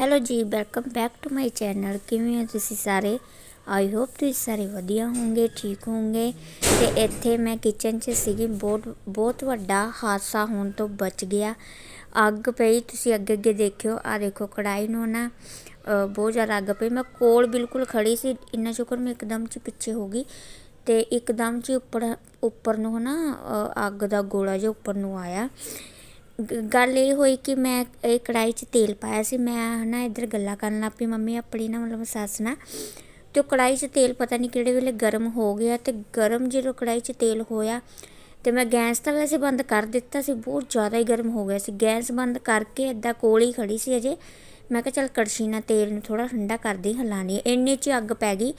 Hello ਜੀ welcome back to my channel ਕਿਵੇਂ ਹੋ ਤੁਸੀਂ ਸਾਰੇ? ਆਈ ਹੋਪ ਤੁਸੀਂ ਸਾਰੇ ਵਧੀਆ ਹੋਵੋਗੇ, ਠੀਕ ਹੋਵੋਗੇ। ਤੇ ਇੱਥੇ ਮੈਂ ਕਿਚਨ 'ਚ ਸੀਗੀ। ਬਹੁਤ ਬਹੁਤ ਵੱਡਾ ਹਾਦਸਾ ਹੋਣ ਤੋਂ ਬਚ ਗਿਆ। ਅੱਗ ਪਈ, ਤੁਸੀਂ ਅੱਗੇ ਅੱਗੇ ਦੇਖਿਓ। ਆ ਦੇਖੋ ਕੜਾਈ ਨੂੰ ਨਾ ਬਹੁਤ ਜ਼ਿਆਦਾ ਅੱਗ ਪਈ। ਮੈਂ ਕੋਲ ਬਿਲਕੁਲ ਖੜੀ ਸੀ। ਇੰਨਾ ਸ਼ੁਕਰ ਮੈਂ ਇੱਕਦਮ 'ਚ ਪਿੱਛੇ ਹੋ ਗਈ। ਤੇ ਇੱਕਦਮ 'ਚ ਉੱਪਰ ਉੱਪਰ ਨੂੰ ਨਾ ਅੱਗ ਦਾ ਗੋਲਾ ਜਿਹਾ ਉੱਪਰ ਨੂੰ ਆਇਆ। ਗੱਲ ਇਹ ਹੋਈ ਕਿ ਮੈਂ ਇਹ ਕੜਾਈ 'ਚ ਤੇਲ ਪਾਇਆ ਸੀ। ਮੈਂ ਨਾ ਇੱਧਰ ਗੱਲਾਂ ਕਰਨ ਲੱਗ ਪਈ, ਮੰਮੀ ਆਪਣੀ ਨਾ ਮਤਲਬ ਸੱਸ ਨਾਲ। ਤੇ ਉਹ ਕੜਾਈ 'ਚ ਤੇਲ ਪਤਾ ਨਹੀਂ ਕਿਹੜੇ ਵੇਲੇ ਗਰਮ ਹੋ ਗਿਆ ਤੇ ਗਰਮ ਜਦੋਂ ਕੜਾਈ 'ਚ ਤੇਲ ਹੋਇਆ ਤੇ ਮੈਂ ਗੈਸ ਤਾਂ ਵੈਸੇ ਬੰਦ ਕਰ ਦਿੱਤਾ ਸੀ, ਬਹੁਤ ਜ਼ਿਆਦਾ ਹੀ ਗਰਮ ਹੋ ਗਿਆ ਸੀ। ਗੈਸ ਬੰਦ ਕਰਕੇ ਏਦਾਂ ਕੋਲ ਹੀ ਖੜੀ ਸੀ ਅਜੇ। ਮੈਂ ਕਿਹਾ ਚੱਲ ਕੜਛੀ ਨਾਲ ਤੇਲ ਨੂੰ ਥੋੜਾ ਠੰਡਾ ਕਰਦੀ ਹਲਾਣੀ ਇੰਨੇ 'ਚ ਹੀ ਅੱਗ ਪੈ ਗਈ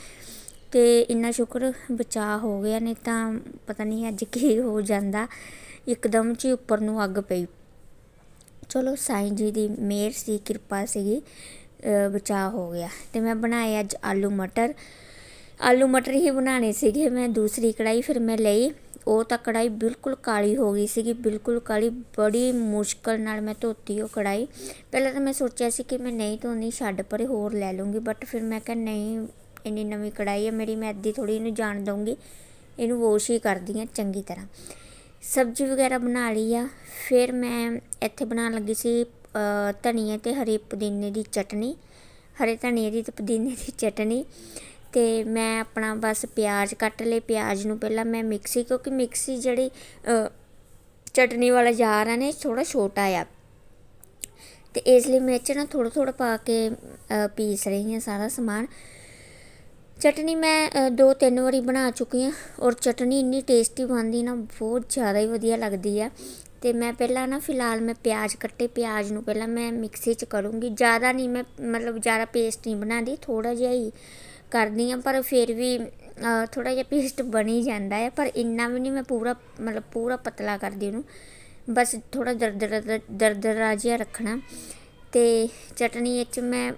ਤੇ ਇੰਨਾ ਸ਼ੁਕਰ ਬਚਾਅ ਹੋ ਗਿਆ, ਨਹੀਂ ਤਾਂ ਪਤਾ ਨਹੀਂ ਅੱਜ ਕੀ ਹੋ ਜਾਂਦਾ। ਇੱਕਦਮ 'ਚ ਹੀ ਉੱਪਰ ਨੂੰ ਅੱਗ ਪਈ। ਚਲੋ ਸਾਈਂ ਜੀ ਦੀ ਮਿਹਰ ਸੀ ਕਿਰਪਾ ਸੀਗੀ ਅ, ਬਚਾਅ ਹੋ ਗਿਆ। ਤੇ ਮੈਂ ਬਣਾਏ ਅੱਜ ਆਲੂ ਮਟਰ। ਆਲੂ ਮਟਰ ਹੀ ਬਣਾਣੇ ਸੀਗੇ ਮੈਂ ਦੂਸਰੀ ਕੜਾਈ ਫਿਰ ਮੈਂ ਲਈ। ਉਹ ਤਾਂ ਕੜਾਈ ਬਿਲਕੁਲ ਕਾਲੀ ਹੋ ਗਈ ਸੀਗੀ ਬਿਲਕੁਲ ਕਾਲੀ। ਬੜੀ ਮੁਸ਼ਕਲ ਨਾਲ ਮੈਂ ਧੋਤੀ ਉਹ ਕੜਾਈ ਪਹਿਲਾਂ ਤਾਂ ਮੈਂ ਸੋਚਿਆ ਸੀ ਕਿ ਮੈਂ ਨਹੀਂ ਧੋਣੀ ਛੱਡ ਪਰੇ ਹੋਰ ਲੈ ਲੂੰਗੀ ਬਟ ਫਿਰ ਮੈਂ ਕਿਹਾ ਨਹੀਂ ਇੰਨੀ ਨਵੀਂ ਕੜਾਈ ਹੈ ਮੇਰੀ ਮੈਂ ਅੱਧੀ ਥੋੜੀ ਇਹਨੂੰ ਜਾਣ ਦਊਂਗੀ। ਇਹਨੂੰ ਵਾਸ਼ ਹੀ ਕਰਦੀ ਹਾਂ ਚੰਗੀ ਤਰ੍ਹਾਂ। ਸਬਜ਼ੀ ਵਗੈਰਾ ਬਣਾ ਲਈ ਆ। ਫਿਰ ਮੈਂ ਇੱਥੇ ਬਣਾਉਣ ਲੱਗੀ ਸੀ ਧਨੀਏ ਤੇ ਹਰੇ ਪੁਦੀਨੇ ਦੀ ਚਟਨੀ। ਹਰੇ ਧਨੀਏ ਦੀ ਤੇ ਪੁਦੀਨੇ ਦੀ ਚਟਨੀ। ਤੇ ਮੈਂ ਆਪਣਾ ਬਸ ਪਿਆਜ਼ ਕੱਟ ਲਏ। ਪਿਆਜ਼ ਨੂੰ ਪਹਿਲਾਂ ਮੈਂ ਮਿਕਸੀ, ਕਿਉਂਕਿ ਮਿਕਸੀ ਜਿਹੜੀ ਚਟਨੀ ਵਾਲਾ ਜਾਰ ਆ ਨੇ ਥੋੜਾ ਛੋਟਾ ਆ। ਤੇ ਇਸ ਲਈ ਮੈਂ ਇਹ 'ਚ ਨਾ ਥੋੜਾ ਥੋੜਾ ਪਾ ਕੇ ਪੀਸ ਰਹੀ ਹਾਂ ਸਾਰਾ ਸਮਾਨ। ਚਟਨੀ ਮੈਂ ਦੋ ਤਿੰਨ ਵਾਰੀ ਬਣਾ ਚੁੱਕੀ ਹਾਂ ਔਰ ਚਟਨੀ ਇੰਨੀ ਟੇਸਟੀ ਬਣਦੀ ਨਾ, ਬਹੁਤ ਜ਼ਿਆਦਾ ਹੀ ਵਧੀਆ ਲੱਗਦੀ ਆ। ਤੇ ਮੈਂ ਪਹਿਲਾਂ ਨਾ, ਫਿਲਹਾਲ ਮੈਂ ਪਿਆਜ਼ ਕੱਟੇ, ਪਿਆਜ਼ ਨੂੰ ਪਹਿਲਾਂ ਮੈਂ ਮਿਕਸੀ 'ਚ ਕਰੂੰਗੀ। ਜ਼ਿਆਦਾ ਨਹੀਂ, ਮੈਂ ਮਤਲਬ ਜ਼ਿਆਦਾ ਪੇਸਟ ਨਹੀਂ ਬਣਾਉਂਦੀ ਥੋੜਾ ਜਿਹਾ ਹੀ ਕਰਦੀ ਹਾਂ, ਪਰ ਫਿਰ ਵੀ ਥੋੜਾ ਜਿਹਾ ਪੇਸਟ ਬਣੀ ਜਾਂਦਾ ਹੈ। ਪਰ ਇੰਨਾ ਵੀ ਨਹੀਂ, ਮੈਂ ਪੂਰਾ, ਮਤਲਬ ਪੂਰਾ ਪਤਲਾ ਕਰਦੀ ਉਹਨੂੰ। ਬਸ ਥੋੜਾ ਦਰਦਰਾ ਦਰਦਰਾ ਜਿਹਾ ਰੱਖਣਾ। ਤੇ ਚਟਨੀ ਵਿੱਚ ਮੈਂ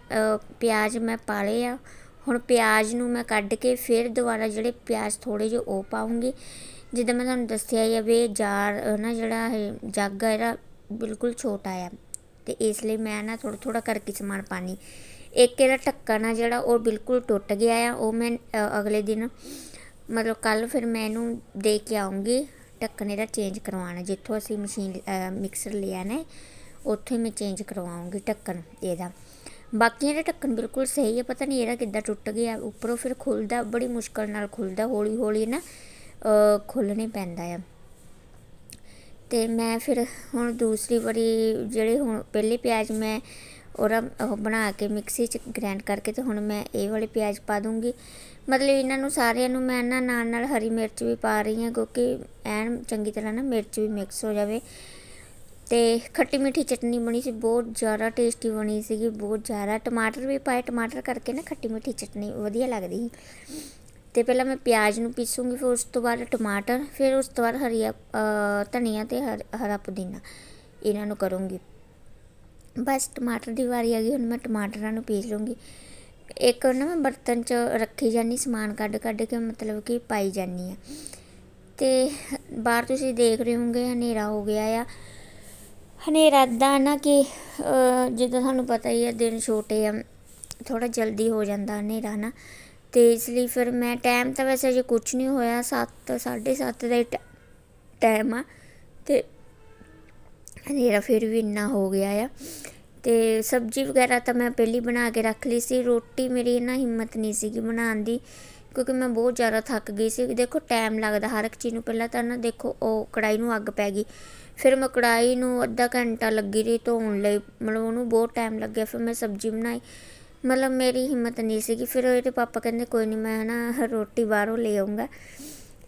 ਪਿਆਜ਼ ਮੈਂ ਪਾ ਲਏ ਆ ਹੁਣ ਪਿਆਜ਼ ਨੂੰ ਮੈਂ ਕੱਢ ਕੇ ਫਿਰ ਦੁਬਾਰਾ ਜਿਹੜੇ ਪਿਆਜ਼ ਥੋੜ੍ਹੇ ਜਿਹੇ ਉਹ ਪਾਉਂਗੀ ਜਿੱਦਾਂ ਮੈਂ ਤੁਹਾਨੂੰ ਦੱਸਿਆ ਹੀ ਆ ਵੀ ਜਾਰ ਨਾ ਜਿਹੜਾ ਇਹ ਜੱਗ ਆ, ਇਹਦਾ ਬਿਲਕੁਲ ਛੋਟਾ ਆ। ਤੇ ਇਸ ਲਈ ਮੈਂ ਨਾ ਥੋੜਾ ਥੋੜਾ ਕਰਕੇ ਸਮਾਨ ਪਾਣੀ। ਇੱਕ ਇਹਦਾ ਢੱਕਣ ਆ ਜਿਹੜਾ ਉਹ ਬਿਲਕੁਲ ਟੁੱਟ ਗਿਆ ਆ। ਉਹ ਮੈਂ ਅਗਲੇ ਦਿਨ, ਮਤਲਬ ਕੱਲ ਫਿਰ ਮੈਂ ਇਹਨੂੰ ਦੇ ਕੇ ਆਉਂਗੀ ਢੱਕਣ ਇਹਦਾ ਚੇਂਜ ਕਰਵਾਉਣਾ। ਜਿੱਥੋਂ ਅਸੀਂ ਮਸ਼ੀਨ ਮਿਕਸਰ ਲਿਆ ਨੇ, ਉੱਥੋਂ ਹੀ ਮੈਂ ਚੇਂਜ ਕਰਵਾਉਂਗੀ ਢੱਕਣ ਇਹਦਾ। ਬਾਕੀਆਂ ਇਹਦਾ ਢੱਕਣ ਬਿਲਕੁਲ ਸਹੀ ਹੈ ਪਤਾ ਨਹੀਂ ਇਹਦਾ ਕਿੱਦਾਂ ਟੁੱਟ ਗਿਆ। ਉੱਪਰੋਂ ਫਿਰ ਖੁੱਲਦਾ ਬੜੀ ਮੁਸ਼ਕਲ ਨਾਲ ਖੁੱਲਦਾ ਹੌਲੀ ਹੌਲੀ ਨਾ ਅ, ਖੁੱਲ੍ਹਣੇ ਪੈਂਦਾ ਆ। ਤੇ ਮੈਂ ਫਿਰ ਹੁਣ ਦੂਸਰੀ ਵਾਰੀ ਜਿਹੜੇ ਹੁਣ ਪਹਿਲੇ ਪਿਆਜ਼ ਮੈਂ ਉਹਦਾ ਉਹ ਬਣਾ ਕੇ ਮਿਕਸੀ 'ਚ ਗ੍ਰਾਈਂਡ ਕਰਕੇ ਤੇ ਹੁਣ ਮੈਂ ਇਹ ਵਾਲੇ ਪਿਆਜ਼ ਪਾ ਦੂੰਗੀ। ਮਤਲਬ ਇਹਨਾਂ ਨੂੰ ਸਾਰਿਆਂ ਨੂੰ ਮੈਂ ਨਾ ਨਾਲ ਨਾਲ ਹਰੀ ਮਿਰਚ ਵੀ ਪਾ ਰਹੀ ਹਾਂ ਕਿਉਂਕਿ ਐਨ ਚੰਗੀ ਤਰ੍ਹਾਂ ਨਾ ਮਿਰਚ ਵੀ ਮਿਕਸ ਹੋ ਜਾਵੇ। ਤੇ ਖੱਟੀ ਮਿੱਠੀ ਚਟਨੀ ਬਣੀ ਸੀ, ਬਹੁਤ ਜ਼ਿਆਦਾ ਟੇਸਟੀ ਬਣੀ ਸੀਗੀ, ਬਹੁਤ ਜ਼ਿਆਦਾ। ਟਮਾਟਰ ਵੀ ਪਾਏ, ਟਮਾਟਰ ਕਰਕੇ ਨਾ ਖੱਟੀ ਮਿੱਠੀ ਚਟਨੀ ਵਧੀਆ ਲੱਗਦੀ ਸੀ। ਤੇ ਪਹਿਲਾਂ ਮੈਂ ਪਿਆਜ਼ ਨੂੰ ਪੀਸੂੰਗੀ, ਫਿਰ ਉਸ ਤੋਂ ਬਾਅਦ ਟਮਾਟਰ, ਫਿਰ ਉਸ ਤੋਂ ਬਾਅਦ ਹਰੀਆ ਧਨੀਆ ਤੇ ਹਰ- ਹਰਾ ਪੁਦੀਨਾ, ਇਹਨਾਂ ਨੂੰ ਕਰੂੰਗੀ। ਬਸ ਟਮਾਟਰ ਦੀ ਵਾਰੀ ਆ ਗਈ, ਹੁਣ ਮੈਂ ਟਮਾਟਰਾਂ ਨੂੰ ਪੀਸ ਲੂੰਗੀ। ਇੱਕ ਨਾ ਮੈਂ ਬਰਤਨ 'ਚ ਰੱਖੀ ਜਾਨੀ ਸਮਾਨ ਕੱਢ ਕੱਢ ਕੇ ਮਤਲਬ ਕਿ ਪਾਈ ਜਾਨੀ ਆ। ਤੇ ਬਾਹਰ ਤੁਸੀਂ ਦੇਖ ਰਹੇ ਹੋਗੇ ਹਨੇਰਾ ਹੋ ਗਿਆ ਆ। ਹਨੇਰਾ ਦਾ ਨਾ ਕਿ ਜਿੱਦਾਂ ਤੁਹਾਨੂੰ ਪਤਾ ਹੀ ਹੈ ਦਿਨ ਛੋਟੇ ਆ ਥੋੜਾ ਜਲਦੀ ਹੋ ਜਾਂਦਾ ਹਨੇਰਾ ਨਾ ਤੇ ਇਸ ਲਈ ਫਿਰ ਮੈਂ ਟਾਈਮ ਤਾਂ ਵੈਸੇ ਅਜੇ ਕੁਝ ਨਹੀਂ ਹੋਇਆ 7 7:30 ਦਾ ਹੀ ਟਾਈਮ ਆ, ਤੇ ਹਨੇਰਾ ਫਿਰ ਵੀ ਇੰਨਾ ਹੋ ਗਿਆ ਆ। ਤੇ ਸਬਜ਼ੀ ਵਗੈਰਾ ਤਾਂ ਮੈਂ ਪਹਿਲੀ ਬਣਾ ਕੇ ਰੱਖ ਲਈ ਸੀ, ਰੋਟੀ ਮੇਰੀ ਨਾ ਹਿੰਮਤ ਨਹੀਂ ਸੀਗੀ ਬਣਾਉਣ ਦੀ। ਕਿਉਂਕਿ ਮੈਂ ਬਹੁਤ ਜ਼ਿਆਦਾ ਥੱਕ ਗਈ ਸੀ। ਦੇਖੋ ਟਾਈਮ ਲੱਗਦਾ ਹਰ ਇੱਕ ਚੀਜ਼ ਨੂੰ। ਪਹਿਲਾਂ ਤਾਂ ਨਾ ਦੇਖੋ, ਉਹ ਕੜਾਈ ਨੂੰ ਅੱਗ ਪੈ ਗਈ। ਫਿਰ ਮੈਂ ਕੜਾਈ ਨੂੰ ਅੱਧਾ ਘੰਟਾ ਲੱਗੀ ਰਹੀ ਧੋਣ ਲਈ। ਮਤਲਬ ਉਹਨੂੰ ਬਹੁਤ ਟਾਈਮ ਲੱਗਿਆ। ਫਿਰ ਮੈਂ ਸਬਜ਼ੀ ਬਣਾਈ। ਮਤਲਬ ਮੇਰੀ ਹਿੰਮਤ ਨਹੀਂ ਸੀਗੀ। ਫਿਰ ਇਹਦੇ ਪਾਪਾ ਕਹਿੰਦੇ, ਕੋਈ ਨਹੀਂ ਮੈਂ ਨਾ ਰੋਟੀ ਬਾਹਰੋਂ ਲੈ ਆਉਂਗਾ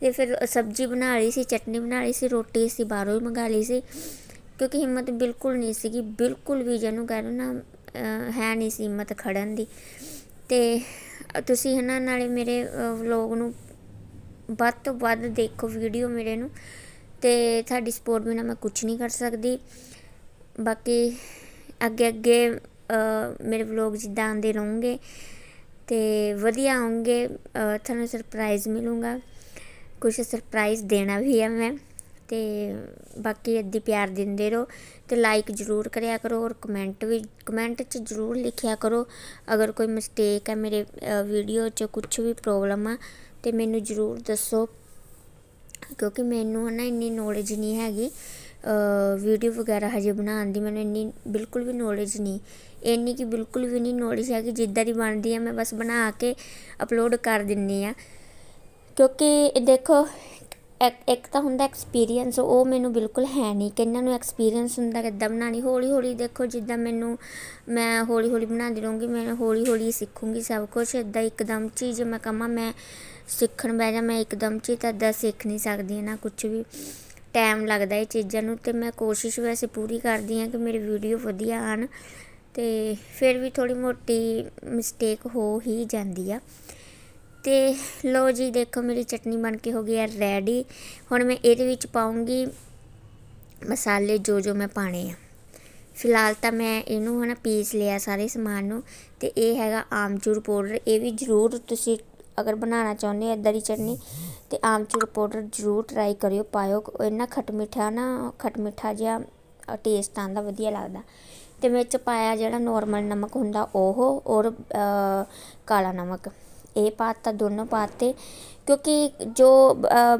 ਤੇ ਫਿਰ ਸਬਜ਼ੀ ਬਣਾ ਲਈ ਸੀ, ਚਟਨੀ ਬਣਾ ਲਈ ਸੀ, ਰੋਟੀ ਅਸੀਂ ਬਾਹਰੋਂ ਹੀ ਮੰਗਾ ਲਈ ਸੀ। ਕਿਉਂਕਿ ਹਿੰਮਤ ਬਿਲਕੁਲ ਨਹੀਂ ਸੀਗੀ। ਬਿਲਕੁਲ ਵੀ ਜਿਹਨੂੰ ਕਹਿ ਲਓ ਨਾ ਹੈ ਨਹੀਂ ਸੀ ਹਿੰਮਤ ਖੜਨ ਦੀ। ਤੇ ਤੁਸੀਂ ਹਨਾ ਨਾਲੇ ਮੇਰੇ ਵਲੋਗ ਨੂੰ ਵੱਧ ਤੋਂ ਵੱਧ ਦੇਖੋ ਵੀਡੀਓ ਮੇਰੇ ਨੂੰ ਤੇ ਤੁਹਾਡੀ ਸਪੋਰਟ ਬਿਨਾ ਮੈਂ ਕੁਝ ਨਹੀਂ ਕਰ ਸਕਦੀ। ਬਾਕੀ ਅੱਗੇ ਅੱਗੇ ਮੇਰੇ ਵਲੋਗ ਜਿੱਦਾਂ ਆਉਂਦੇ ਰਹੋਗੇ ਤੇ ਵਧੀਆ ਆਉਂਗੇ ਤੁਹਾਨੂੰ ਸਰਪ੍ਰਾਈਜ਼ ਮਿਲੂਗਾ। ਕੁਝ ਸਰਪ੍ਰਾਈਜ਼ ਦੇਣਾ ਵੀ ਹੈ ਮੈਂ। ਤੇ ਬਾਕੀ ਇੱਦਾਂ ਪਿਆਰ ਦਿੰਦੇ ਰਹੋ ਅਤੇ ਲਾਈਕ ਜ਼ਰੂਰ ਕਰਿਆ ਕਰੋ ਔਰ ਕਮੈਂਟ ਵੀ ਕਮੈਂਟ 'ਚ ਜ਼ਰੂਰ ਲਿਖਿਆ ਕਰੋ। ਅਗਰ ਕੋਈ ਮਿਸਟੇਕ ਹੈ ਮੇਰੇ ਵੀਡੀਓ 'ਚ ਕੁਛ ਵੀ ਪ੍ਰੋਬਲਮ ਆ ਤੇ ਮੈਨੂੰ ਜ਼ਰੂਰ ਦੱਸੋ। ਕਿਉਂਕਿ ਮੈਨੂੰ ਨਾ ਇੰਨੀ ਨੌਲੇਜ ਨਹੀਂ ਹੈਗੀ। ਵੀਡੀਓ ਵਗੈਰਾ ਹਜੇ ਬਣਾਉਣ ਦੀ ਮੈਨੂੰ ਇੰਨੀ ਬਿਲਕੁਲ ਵੀ ਨੌਲੇਜ ਨਹੀਂ। ਇੰਨੀ ਕਿ ਬਿਲਕੁਲ ਵੀ ਨਹੀਂ ਨੌਲੇਜ ਹੈਗੀ ਜਿੱਦਾਂ ਦੀ ਬਣਦੀ ਹੈ ਮੈਂ ਬਸ ਬਣਾ ਕੇ ਅਪਲੋਡ ਕਰ ਦਿੰਨੀ ਆ। ਕਿਉਂਕਿ ਦੇਖੋ ਇੱਕ ਇੱਕ ਤਾਂ ਹੁੰਦਾ ਐਕਸਪੀਰੀਅੰਸ ਉਹ ਮੈਨੂੰ ਬਿਲਕੁਲ ਹੈ ਨਹੀਂ ਕਿੰਨਾਂ ਨੂੰ ਐਕਸਪੀਰੀਅੰਸ ਹੁੰਦਾ ਕਿੱਦਾਂ ਬਣਾਉਣੀ ਹੌਲੀ ਹੌਲੀ ਦੇਖੋ ਜਿੱਦਾਂ ਮੈਨੂੰ, ਮੈਂ ਹੌਲੀ ਹੌਲੀ ਬਣਾਉਂਦੀ ਰਹੂੰਗੀ, ਮੈਂ ਹੌਲੀ ਹੌਲੀ ਸਿੱਖੂੰਗੀ ਸਭ ਕੁਝ ਇੱਦਾਂ ਇੱਕਦਮ ਚ ਜੇ ਮੈਂ ਕਹਾਂ ਮੈਂ ਸਿੱਖਣ ਬਹਿ ਜਾ, ਮੈਂ ਇੱਕਦਮ ਚ ਤਾਂ ਇੱਦਾਂ ਸਿੱਖ ਨਹੀਂ ਸਕਦੀ ਨਾ ਕੁਝ ਵੀ। ਟਾਈਮ ਲੱਗਦਾ ਇਹ ਚੀਜ਼ਾਂ ਨੂੰ ਤੇ ਮੈਂ ਕੋਸ਼ਿਸ਼ ਵੈਸੇ ਪੂਰੀ ਕਰਦੀ ਹਾਂ ਕਿ ਮੇਰੀ ਵੀਡੀਓ ਵਧੀਆ ਆਣ ਤੇ ਫਿਰ ਵੀ ਥੋੜੀ ਮੋਟੀ ਮਿਸਟੇਕ ਹੋ ਹੀ ਜਾਂਦੀ ਆ। ਤੇ ਲੋ ਜੀ, ਦੇਖੋ ਮੇਰੀ ਚਟਨੀ ਬਣ ਕੇ ਹੋ ਗਈ ਹੈ ਰੈਡੀ ਹੁਣ ਮੈਂ ਇਹਦੇ ਵਿੱਚ ਪਾਉਂਗੀ ਮਸਾਲੇ ਜੋ ਜੋ ਮੈਂ ਪਾਣੇ ਆ। ਫਿਲਹਾਲ ਤਾਂ ਮੈਂ ਇਹਨੂੰ ਹਨਾ ਪੀਸ ਲਿਆ ਸਾਰੇ ਸਮਾਨ ਨੂੰ ਤੇ ਇਹ ਹੈਗਾ ਆਮਚੂਰ ਪਾਊਡਰ। ਇਹ ਵੀ ਜ਼ਰੂਰ ਤੁਸੀਂ ਅਗਰ ਬਣਾਉਣਾ ਚਾਹੁੰਦੇ ਹੋ ਇਦਾਂ ਦੀ ਚਟਨੀ, ਤੇ ਆਮਚੂਰ ਪਾਊਡਰ ਜ਼ਰੂਰ ਟਰਾਈ ਕਰਿਓ, ਪਾਇਓ। ਇੰਨਾ ਖੱਟ ਮਿੱਠਾ ਨਾ, ਖੱਟ ਮਿੱਠਾ ਜਿਹਾ ਟੇਸਟ ਆਉਂਦਾ, ਵਧੀਆ ਲੱਗਦਾ। ਤੇ ਵਿੱਚ ਪਾਇਆ ਜਿਹੜਾ ਨੋਰਮਲ ਨਮਕ ਹੁੰਦਾ, ਉਹ ਔਰ ਕਾਲਾ ਨਮਕ। ਇਹ ਪਾ ਪਾਤਾ ਦੋਨੋਂ ਪਾਤੇ ਕਿਉਂਕਿ ਜੋ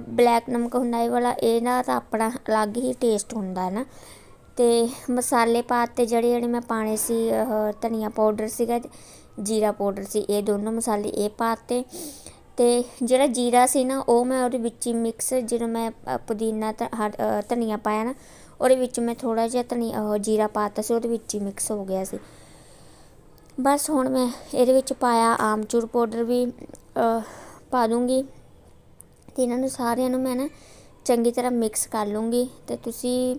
ਬਲੈਕ ਨਮਕ ਹੁੰਦਾ ਇਹ ਵਾਲਾ ਇਹਦਾ ਤਾਂ ਆਪਣਾ ਅਲੱਗ ਹੀ ਟੇਸਟ ਹੁੰਦਾ ਹੈ ਨਾ। ਅਤੇ ਮਸਾਲੇ ਪਾਤੇ ਜਿਹੜੇ ਜਿਹੜੇ ਮੈਂ ਪਾਣੇ ਸੀ ਧਨੀਆ ਪਾਊਡਰ ਸੀਗਾ, ਜੀਰਾ ਪਾਊਡਰ ਸੀ, ਇਹ ਦੋਨੋਂ ਮਸਾਲੇ ਇਹ ਪਾਤੇ ਅਤੇ ਜਿਹੜਾ ਜੀਰਾ ਸੀ ਨਾ, ਉਹ ਮੈਂ ਉਹਦੇ ਵਿੱਚ ਹੀ ਮਿਕਸ ਜਦੋਂ ਮੈਂ ਪੁਦੀਨਾ ਧਨੀਆ ਪਾਇਆ ਨਾ, ਉਹਦੇ ਵਿੱਚ ਮੈਂ ਥੋੜ੍ਹਾ ਜਿਹਾ ਧਨੀਆ ਜੀਰਾ ਪਾਤਾ ਸੀ, ਉਹਦੇ ਵਿੱਚ ਹੀ ਮਿਕਸ ਹੋ ਗਿਆ ਸੀ। ਬਸ ਹੁਣ ਮੈਂ ਇਹਦੇ ਵਿੱਚ ਪਾਇਆ ਆਮਚੂਰ ਪਾਊਡਰ ਵੀ ਪਾ ਦੂੰਗੀ ਤੇ ਇਹਨਾਂ ਨੂੰ ਸਾਰਿਆਂ ਨੂੰ ਮੈਂ ਨਾ ਚੰਗੀ ਤਰ੍ਹਾਂ ਮਿਕਸ ਕਰ ਲੂੰਗੀ ਤੇ ਤੁਸੀਂ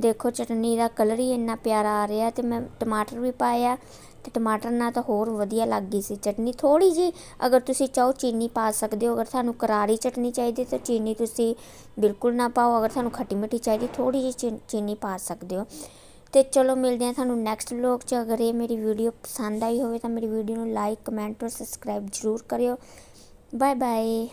ਦੇਖੋ ਚਟਨੀ ਦਾ ਕਲਰ ਹੀ ਇੰਨਾ ਪਿਆਰਾ ਆ ਰਿਹਾ ਤੇ ਮੈਂ ਟਮਾਟਰ ਵੀ ਪਾਇਆ ਤੇ ਟਮਾਟਰ ਨਾਲ ਤਾਂ ਹੋਰ ਵਧੀਆ ਲੱਗ ਗਈ ਸੀ ਚਟਨੀ। ਥੋੜੀ ਜੀ ਅਗਰ ਤੁਸੀਂ ਚਾਹੋ ਚੀਨੀ ਪਾ ਸਕਦੇ ਹੋ, ਅਗਰ ਤੁਹਾਨੂੰ ਕਰਾਰੀ ਚਟਨੀ ਚਾਹੀਦੀ ਤਾਂ ਚੀਨੀ ਤੁਸੀਂ ਬਿਲਕੁਲ ਨਾ ਪਾਓ, ਅਗਰ ਤੁਹਾਨੂੰ ਖੱਟੀ ਮਿੱਠੀ ਚਾਹੀਦੀ ਥੋੜੀ ਜੀ ਚੀਨੀ ਪਾ ਸਕਦੇ ਹੋ। ਤੇ ਚਲੋ ਮਿਲਦੇ ਹਾਂ ਤੁਹਾਨੂੰ ਨੈਕਸਟ ਵਲੌਗ 'ਚ। ਅਗਰ ਇਹ ਮੇਰੀ ਵੀਡੀਓ ਪਸੰਦ ਆਈ ਹੋਵੇ ਤਾਂ ਮੇਰੀ ਵੀਡੀਓ ਨੂੰ ਲਾਈਕ ਕਮੈਂਟ ਔਰ ਸਬਸਕ੍ਰਾਈਬ ਜ਼ਰੂਰ ਕਰਿਓ। Bye bye